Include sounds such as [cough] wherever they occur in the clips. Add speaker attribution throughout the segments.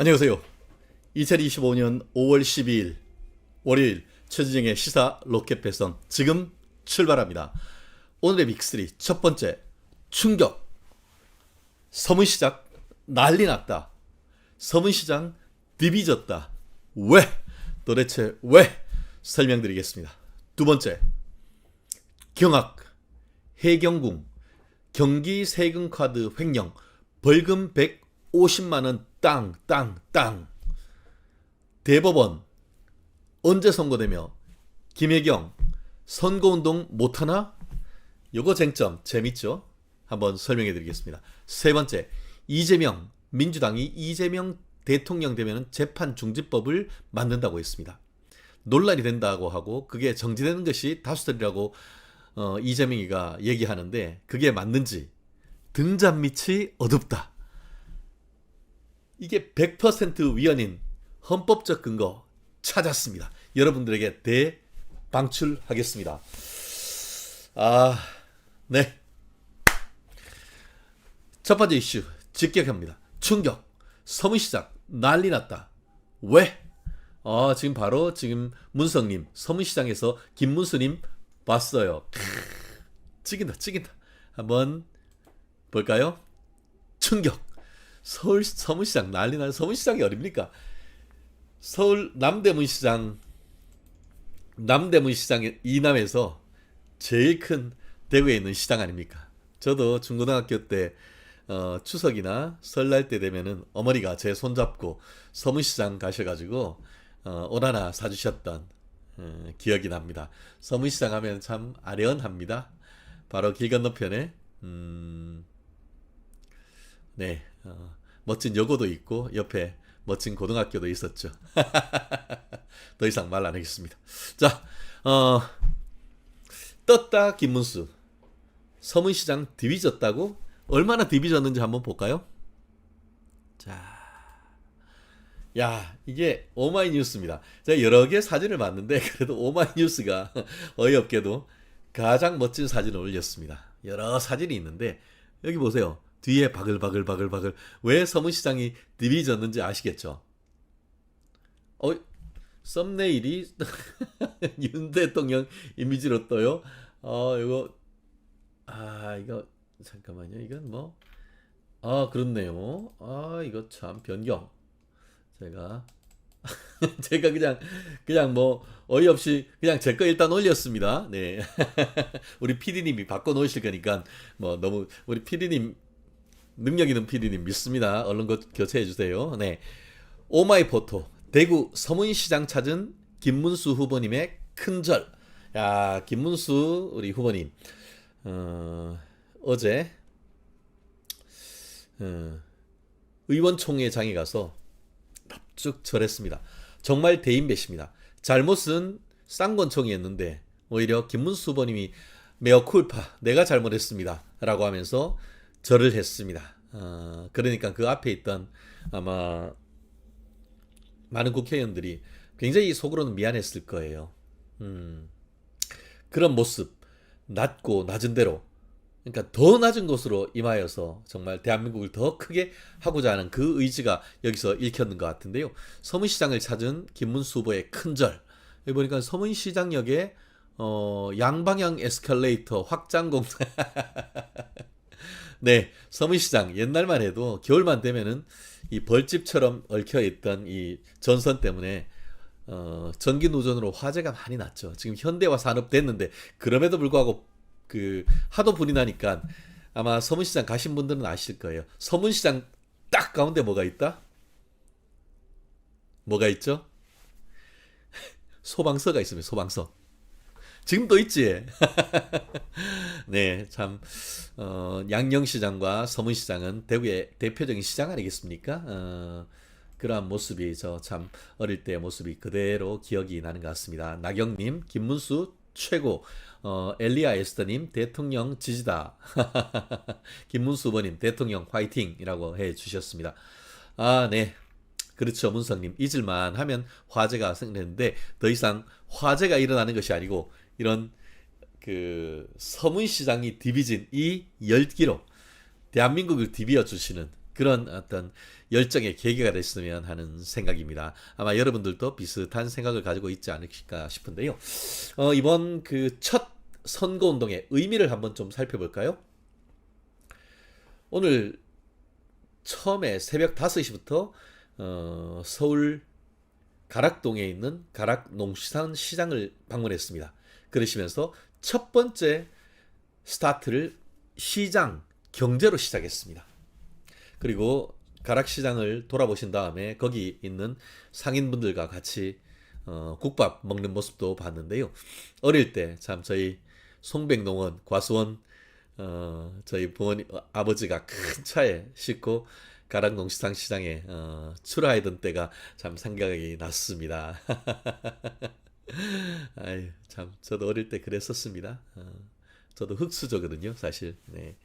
Speaker 1: 안녕하세요. 2025년 5월 12일 월요일 최진영의 시사 로켓 배선 지금 출발합니다. 오늘의 빅3 첫 번째 충격 서문시장 난리 났다. 서문시장 디비졌다. 왜? 도대체 왜? 설명드리겠습니다. 두 번째 경악 해경궁 경기 세금카드 횡령 벌금 150만 원 땅 땅 땅 대법원 언제 선고되며 김혜경 선거운동 못하나? 요거 쟁점 재밌죠? 한번 설명해 드리겠습니다. 세 번째 이재명 민주당이 이재명 대통령 되면 재판 중지법을 만든다고 했습니다. 논란이 된다고 하고 그게 정지되는 것이 다수설이라고 어, 이재명이가 얘기하는데 그게 맞는지 등잔 밑이 어둡다. 이게 100% 위헌인 헌법적 근거 찾았습니다. 여러분들에게 대방출하겠습니다. 아, 네. 첫 번째 이슈 직격합니다. 충격. 서문시장 난리 났다. 왜? 아, 지금 바로 지금 문성님 서문시장에서 김문수님 봤어요. 크으, 찍인다, 찍인다. 한번 볼까요? 충격. 서울 서문시장 난리 나는 서문시장이 어딥니까? 서울 남대문시장 남대문시장 이남에서 제일 큰 대구에 있는 시장 아닙니까? 저도 중고등학교 때 어, 추석이나 설날 때 되면은 어머니가 제 손잡고 서문시장 가셔가지고 어, 옷 하나 사주셨던 어, 기억이 납니다. 서문시장 하면 참 아련합니다. 바로 길 건너편에 음, 네 어, 멋진 여고도 있고 옆에 멋진 고등학교도 있었죠. [laughs] 더 이상 말 안 하겠습니다. 자, 어, 떴다 김문수 서문시장 디비졌다고 얼마나 디비졌는지 한번 볼까요? 자, 야 이게 오마이뉴스입니다. 제가 여러 개 사진을 봤는데 [laughs] 그래도 오마이뉴스가 어이없게도 가장 멋진 사진을 올렸습니다. 여러 사진이 있는데 여기 보세요. 뒤에 바글바글 바글바글 왜 서문시장이 디비졌는지 아시겠죠? 어, 썸네일이 [laughs] 윤 대통령 이미지로 떠요. 어, 이거 아, 이거 잠깐만요. 이건 뭐 아, 그렇네요. 아, 이거 참 변경. 제가 [laughs] 제가 그냥 그냥 뭐 어이없이 그냥 제 거 일단 올렸습니다. 네. [laughs] 우리 PD님이 바꿔 놓으실 거니까 뭐 너무 우리 PD님 능력 있는 PD님 믿습니다. 얼른 거 교체해 주세요. 네. 오마이 포토 대구 서문시장 찾은 김문수 후보님의 큰절. 야, 김문수 우리 후보님. 어, 어제 어, 의원총회장에 가서 납죽 절했습니다. 정말 대인배십니다. 잘못은 쌍권총이었는데 오히려 김문수 후보님이 메어 쿨파 내가 잘못했습니다. 라고 하면서 절을 했습니다. 어, 그러니까 그 앞에 있던 아마 많은 국회의원들이 굉장히 속으로는 미안했을 거예요. 음, 그런 모습, 낮고 낮은 대로, 그러니까 더 낮은 곳으로 임하여서 정말 대한민국을 더 크게 하고자 하는 그 의지가 여기서 읽혔는 것 같은데요. 서문시장을 찾은 김문수 후보의 큰 절. 여기 보니까 서문시장역에 어, 양방향 에스컬레이터 확장 공사. [laughs] [laughs] 네, 서문시장 옛날만 해도 겨울만 되면은 이 벌집처럼 얽혀 있던 이 전선 때문에 어, 전기 누전으로 화재가 많이 났죠. 지금 현대화 산업 됐는데 그럼에도 불구하고 그 하도 불이 나니까 아마 서문시장 가신 분들은 아실 거예요. 서문시장 딱 가운데 뭐가 있다? 뭐가 있죠? [laughs] 소방서가 있습니다. 소방서. 지금도 있지. [laughs] 네, 참 어, 양령시장과 서문시장은 대구의 대표적인 시장 아니겠습니까? 어, 그러한 모습이 저 참 어릴 때의 모습이 그대로 기억이 나는 것 같습니다. 나경님, 김문수 최고, 어, 엘리아 에스터님 대통령 지지다. [laughs] 김문수 후보님 대통령 화이팅이라고 해 주셨습니다. 아, 네. 그렇죠, 문성님. 잊을만 하면 화재가 생기는데 더 이상 화재가 일어나는 것이 아니고 이런 그 서문시장이 디비진 이 열기로 대한민국을 디비어 주시는 그런 어떤 열정의 계기가 됐으면 하는 생각입니다. 아마 여러분들도 비슷한 생각을 가지고 있지 않으실까 싶은데요. 어, 이번 그 첫 선거 운동의 의미를 한번 좀 살펴볼까요? 오늘 처음에 새벽 5시부터 어, 서울 가락동에 있는 가락 농수산 시장을 방문했습니다. 그러시면서 첫 번째 스타트를 시장 경제로 시작했습니다. 그리고 가락시장을 돌아보신 다음에 거기 있는 상인분들과 같이 어, 국밥 먹는 모습도 봤는데요. 어릴 때 참 저희 송백농원 과수원 어, 저희 부모님 어, 아버지가 큰 차에 싣고 가락 농시장 시장에 어, 출하하던 때가 참 생각이 났습니다. [laughs] [laughs] 아유 참 저도 어릴 때 그랬었습니다. 어, 저도 흑수저거든요, 사실. 네.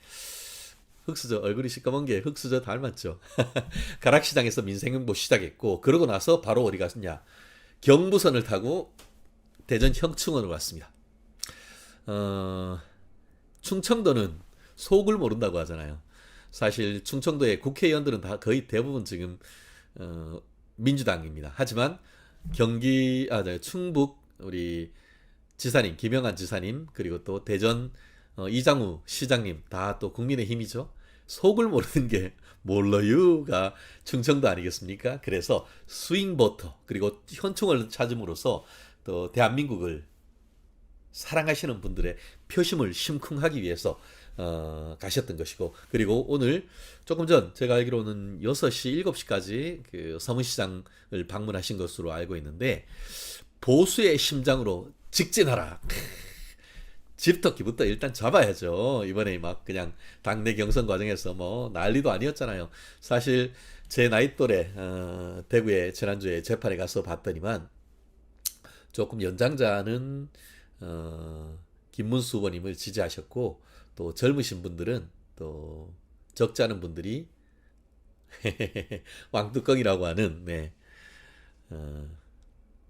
Speaker 1: 흑수저 얼굴이 시꺼먼 게 흑수저 닮았죠. [laughs] 가락시장에서 민생정보 시작했고 그러고 나서 바로 어디 갔냐? 경부선을 타고 대전 형충원으로 갔습니다. 어, 충청도는 속을 모른다고 하잖아요. 사실 충청도의 국회의원들은 다 거의 대부분 지금 어, 민주당입니다. 하지만 경기 아 네, 충북 우리 지사님 김영한 지사님 그리고 또 대전 어, 이장우 시장님 다 또 국민의 힘이죠. 속을 모르는 게 몰라요가 충청도 아니겠습니까? 그래서 스윙버터 그리고 현충을 찾음으로써 또 대한민국을 사랑하시는 분들의 표심을 심쿵하기 위해서 어, 가셨던 것이고 그리고 오늘 조금 전 제가 알기로는 6시 7시까지 그 서문시장을 방문하신 것으로 알고 있는데 보수의 심장으로 직진하라. [laughs] 집토끼부터 일단 잡아야죠. 이번에 막 그냥 당내 경선 과정에서 뭐 난리도 아니었잖아요. 사실 제 나이 또래 어, 대구에 지난주에 재판에 가서 봤더니만 조금 연장자는 어, 김문수 후보님을 지지하셨고 또 젊으신 분들은 또 적지 않은 분들이 [laughs] 왕뚜껑이라고 하는 네. 어,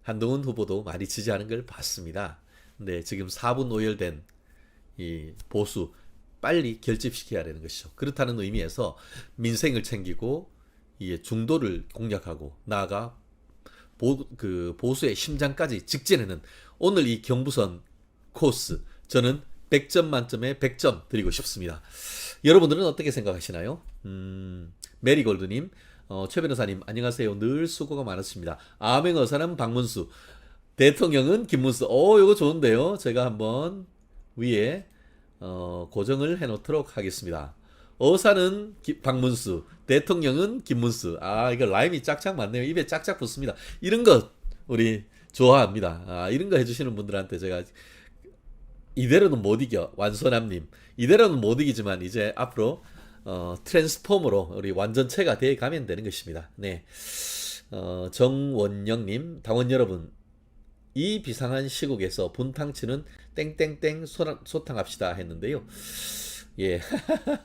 Speaker 1: 한동훈 후보도 많이 지지하는 걸 봤습니다. 근데 지금 4분 오열된 이 보수 빨리 결집시켜야 되는 것이죠. 그렇다는 의미에서 민생을 챙기고 이 중도를 공략하고 나아가 보, 그 보수의 심장까지 직진하는 오늘 이 경부선 코스 저는 100점 만점에 100점 드리고 싶습니다. 여러분들은 어떻게 생각하시나요? 음, 메리골드님, 어, 최 변호사님, 안녕하세요. 늘 수고가 많으십니다. 암행어사는 박문수, 대통령은 김문수. 어, 이거 좋은데요. 제가 한번 위에 어, 고정을 해놓도록 하겠습니다. 어사는 기, 박문수, 대통령은 김문수. 아, 이거 라임이 짝짝 맞네요. 입에 짝짝 붙습니다. 이런 것 우리 좋아합니다. 아, 이런 거 해주시는 분들한테 제가 이대로는 못 이겨 완소남님 이대로는 못 이기지만 이제 앞으로 어, 트랜스폼으로 우리 완전체가 되어 가면 되는 것입니다. 네, 어, 정원영님 당원 여러분 이 비상한 시국에서 분탕치는 땡땡땡 소탕, 소탕합시다 했는데요. 예,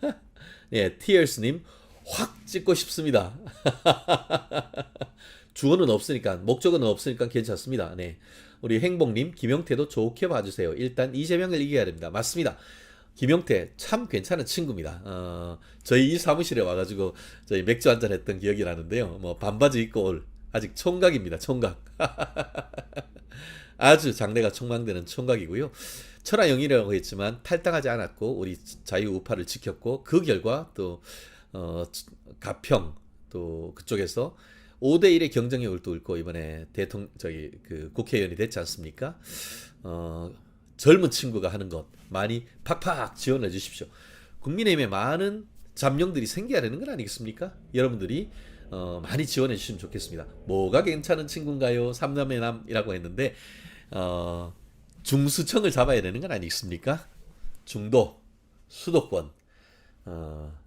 Speaker 1: [laughs] 예, 티얼스님 확 찍고 싶습니다. [laughs] 주어는 없으니까 목적은 없으니까 괜찮습니다. 네. 우리 행복님, 김영태도 좋게 봐주세요. 일단 이재명을 이겨야 됩니다. 맞습니다. 김영태 참 괜찮은 친구입니다. 어, 저희 이 사무실에 와가지고 저희 맥주 한잔 했던 기억이 나는데요. 뭐 반바지 입고 올 아직 총각입니다. 총각. [laughs] 아주 장래가 촉망되는 총각이고요. 철화영이라고 했지만 탈당하지 않았고 우리 자유우파를 지켰고 그 결과 또 어, 가평 또 그쪽에서 5대 1의 경쟁력을 뚫고 이번에 대통령 저기 그 국회의원이 됐지 않습니까? 어, 젊은 친구가 하는 것 많이 팍팍 지원해 주십시오. 국민의힘에 많은 잠룡들이 생겨야 되는 건 아니겠습니까? 여러분들이 어, 많이 지원해 주시면 좋겠습니다. 뭐가 괜찮은 친구인가요? 삼남의 남이라고 했는데 어, 중수청을 잡아야 되는 건 아니겠습니까? 중도, 수도권, 어,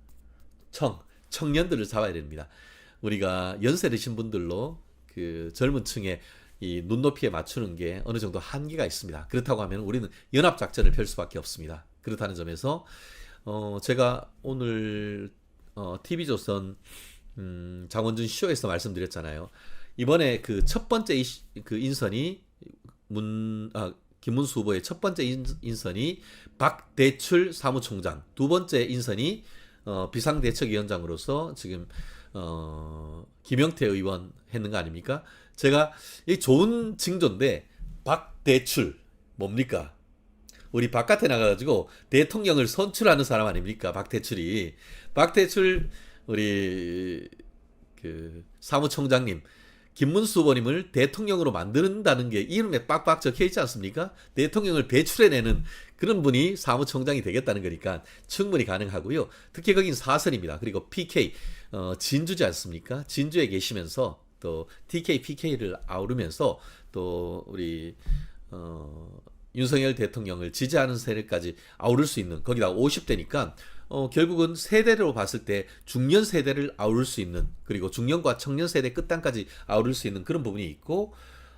Speaker 1: 청, 청년들을 잡아야 됩니다. 우리가 연세 드신 분들로 그 젊은 층의 이 눈높이에 맞추는 게 어느 정도 한계가 있습니다. 그렇다고 하면 우리는 연합 작전을 펼 수밖에 없습니다. 그렇다는 점에서 어 제가 오늘 어 TV조선 음 장원준 쇼에서 말씀드렸잖아요. 이번에 그 첫 번째 이, 그 인선이 문 아, 김문수 후보의 첫 번째 인, 인선이 박대출 사무총장, 두 번째 인선이 어, 비상대책위원장으로서 지금 어, 김영태 의원 했는 거 아닙니까? 제가 이 좋은 징조인데 박대출 뭡니까? 우리 바깥에 나가가지고 대통령을 선출하는 사람 아닙니까? 박대출이 박대출 우리 그 사무총장님 김문수 후보님을 대통령으로 만든다는 게 이름에 빡빡 적혀 있지 않습니까? 대통령을 배출해내는 그런 분이 사무총장이 되겠다는 거니까 충분히 가능하고요. 특히 거긴 사선입니다. 그리고 PK 어, 진주지 않습니까? 진주에 계시면서 또 TK, PK를 아우르면서 또 우리 어, 윤석열 대통령을 지지하는 세력까지 아우를 수 있는 거기다 50대니까 어, 결국은 세대로 봤을 때 중년 세대를 아우를 수 있는 그리고 중년과 청년 세대 끝단까지 아우를 수 있는 그런 부분이 있고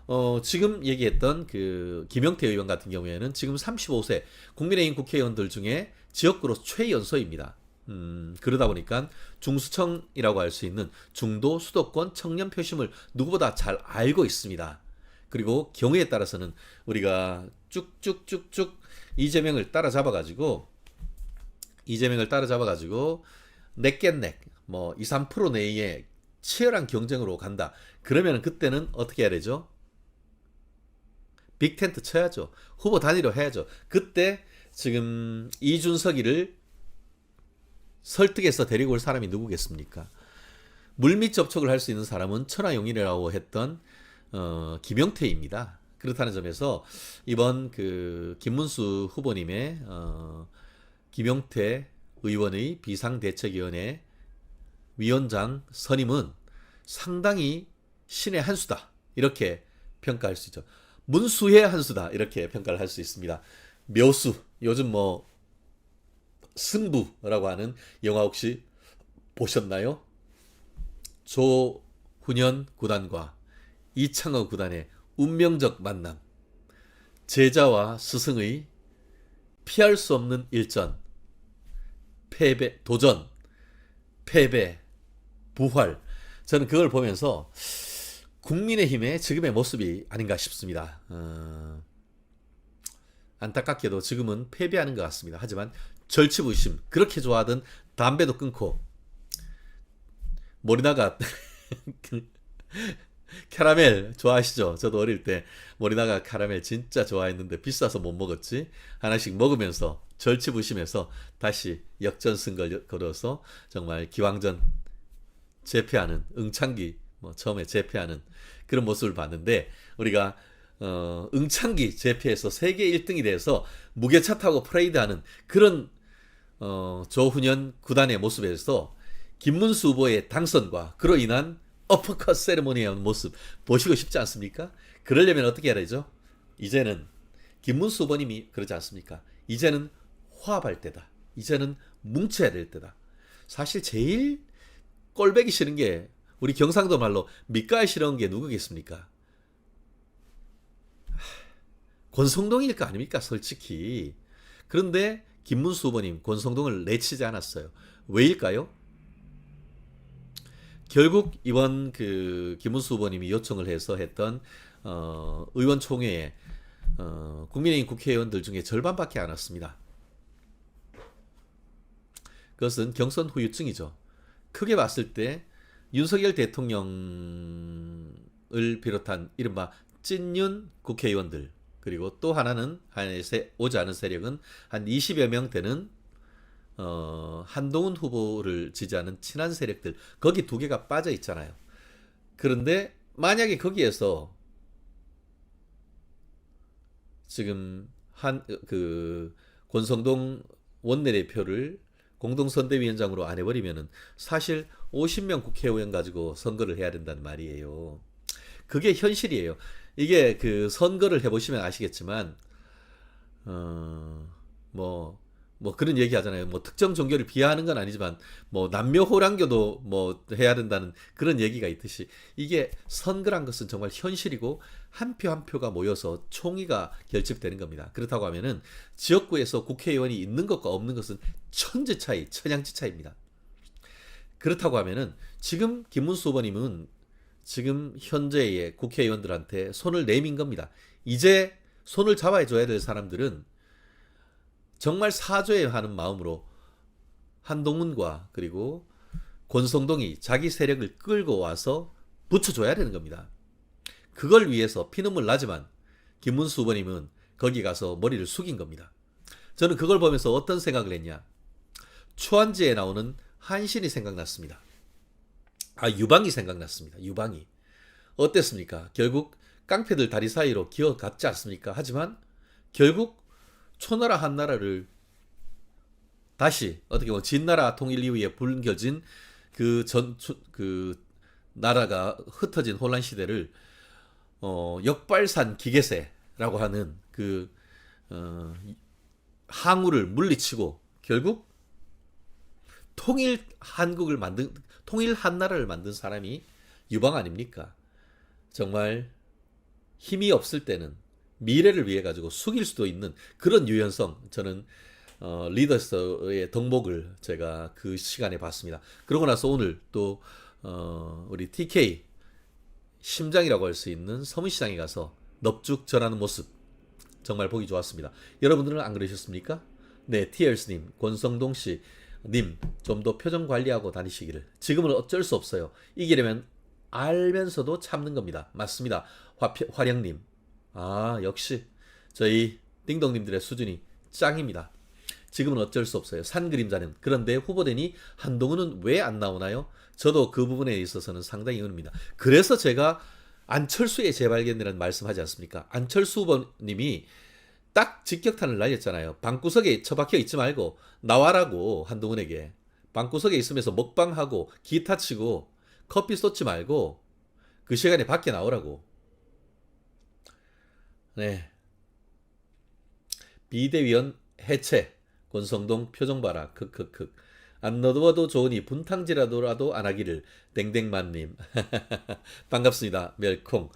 Speaker 1: 어, 지금 얘기했던 그 김영태 의원 같은 경우에는 지금 35세 국민의힘 국회의원들 중에 지역구로 최연소입니다. 음, 그러다 보니까 중수청이라고 할 수 있는 중도 수도권 청년 표심을 누구보다 잘 알고 있습니다. 그리고 경우에 따라서는 우리가 쭉쭉쭉쭉 이재명을 따라잡아가지고 이재명을 따라잡아가지고 넥겐넥 뭐 2, 3% 내에 치열한 경쟁으로 간다. 그러면 그때는 어떻게 해야 되죠? 빅텐트 쳐야죠. 후보 단위로 해야죠. 그때 지금 이준석이를 설득해서 데리고 올 사람이 누구겠습니까? 물밑 접촉을 할 수 있는 사람은 천하용인이라고 했던 어, 김영태입니다. 그렇다는 점에서 이번 그 김문수 후보님의 어, 김영태 의원의 비상대책위원회 위원장 선임은 상당히 신의 한 수다 이렇게 평가할 수 있죠. 문수의 한 수다 이렇게 평가를 할 수 있습니다. 묘수 요즘 뭐 승부라고 하는 영화 혹시 보셨나요? 조훈현 구단과 이창호 구단의 운명적 만남. 제자와 스승의 피할 수 없는 일전. 패배, 도전, 패배, 부활. 저는 그걸 보면서 국민의힘의 지금의 모습이 아닌가 싶습니다. 어, 안타깝게도 지금은 패배하는 것 같습니다. 하지만 절치부심 그렇게 좋아하던 담배도 끊고 모리나가 [laughs] 캐러멜 좋아하시죠? 저도 어릴 때 모리나가 캐러멜 진짜 좋아했는데 비싸서 못 먹었지. 하나씩 먹으면서 절치부심해서 다시 역전승 걸 걸어서 정말 기왕전 재패하는 응창기 뭐 처음에 재패하는 그런 모습을 봤는데 우리가 어, 응창기 재패에서 세계 1등이 돼서 무게차 타고 프레이드하는 그런 어, 조훈현 구단의 모습에서 김문수 후보의 당선과 그로 인한 어퍼컷 세레모니의 모습 보시고 싶지 않습니까? 그러려면 어떻게 해야 되죠? 이제는 김문수 후보님이 그러지 않습니까? 이제는 화합할 때다. 이제는 뭉쳐야 될 때다. 사실 제일 꼴배기 싫은 게 우리 경상도 말로 밑가에 싫은 게 누구겠습니까? 권성동일 거 아닙니까? 솔직히. 그런데 김문수 후보님 권성동을 내치지 않았어요. 왜일까요? 결국 이번 그 김문수 후보님이 요청을 해서 했던 어, 의원총회에 어, 국민의힘 국회의원들 중에 절반밖에 안 왔습니다. 그것은 경선 후유증이죠. 크게 봤을 때 윤석열 대통령을 비롯한 이른바 찐윤 국회의원들 그리고 또 하나는 한 세, 오지 않은 세력은 한 20여 명 되는 어, 한동훈 후보를 지지하는 친한 세력들 거기 두 개가 빠져 있잖아요. 그런데 만약에 거기에서 지금 한 그 권성동 원내대표를 공동선대위원장으로 안 해버리면은 사실 50명 국회의원 가지고 선거를 해야 된다는 말이에요. 그게 현실이에요. 이게 그 선거를 해보시면 아시겠지만, 어, 뭐, 뭐 그런 얘기 하잖아요. 뭐 특정 종교를 비하하는 건 아니지만, 뭐 남녀 호랑교도 뭐 해야 된다는 그런 얘기가 있듯이, 이게 선거란 것은 정말 현실이고, 한표한 표가 모여서 총의가 결집되는 겁니다. 그렇다고 하면은 지역구에서 국회의원이 있는 것과 없는 것은 천지 차이, 천양지 차이입니다. 그렇다고 하면은 지금 김문수 후보님은 지금 현재의 국회의원들한테 손을 내민 겁니다. 이제 손을 잡아줘야 될 사람들은 정말 사죄하는 마음으로 한동훈과 그리고 권성동이 자기 세력을 끌고 와서 붙여줘야 되는 겁니다. 그걸 위해서 피눈물 나지만 김문수 후보님은 거기 가서 머리를 숙인 겁니다. 저는 그걸 보면서 어떤 생각을 했냐. 추한지에 나오는 한신이 생각났습니다. 아, 유방이 생각났습니다. 유방이. 어땠습니까? 결국 깡패들 다리 사이로 기어갔지 않습니까? 하지만 결국 초나라 한나라를 다시 어떻게 보면 진나라 통일 이후에 불겨진 그전그 나라가 흩어진 혼란 시대를 어, 역발산 기계세라고 하는 그 어, 항우를 물리치고 결국 통일 한국을 만든 통일 한나라를 만든 사람이 유방 아닙니까? 정말 힘이 없을 때는 미래를 위해 가지고 숙일 수도 있는 그런 유연성 저는 어, 리더스의 덕목을 제가 그 시간에 봤습니다. 그러고 나서 오늘 또 어, 우리 TK 심장이라고 할 수 있는 서문시장에 가서 넙죽 전하는 모습 정말 보기 좋았습니다. 여러분들은 안 그러셨습니까? 네, 티얼스님, 권성동 씨, 님, 좀 더 표정 관리하고 다니시기를. 지금은 어쩔 수 없어요. 이기려면 알면서도 참는 겁니다. 맞습니다. 화, 화령님. 아, 역시 저희 띵동님들의 수준이 짱입니다. 지금은 어쩔 수 없어요. 산 그림자는. 그런데 후보되니 한동훈은 왜 안 나오나요? 저도 그 부분에 있어서는 상당히 의문입니다. 그래서 제가 안철수의 재발견이라는 말씀하지 않습니까? 안철수 후보님이 딱 직격탄을 날렸잖아요. 방구석에 처박혀 있지 말고 나와라고 한동훈에게. 방구석에 있으면서 먹방하고 기타 치고 커피 쏟지 말고 그 시간에 밖에 나오라고. 네. 비대위원 해체. 권성동 표정 봐라. 크크크. 안 넣어도 좋으니 분탕질라도라도 안 하기를 땡땡만님 [laughs] 반갑습니다 멸콩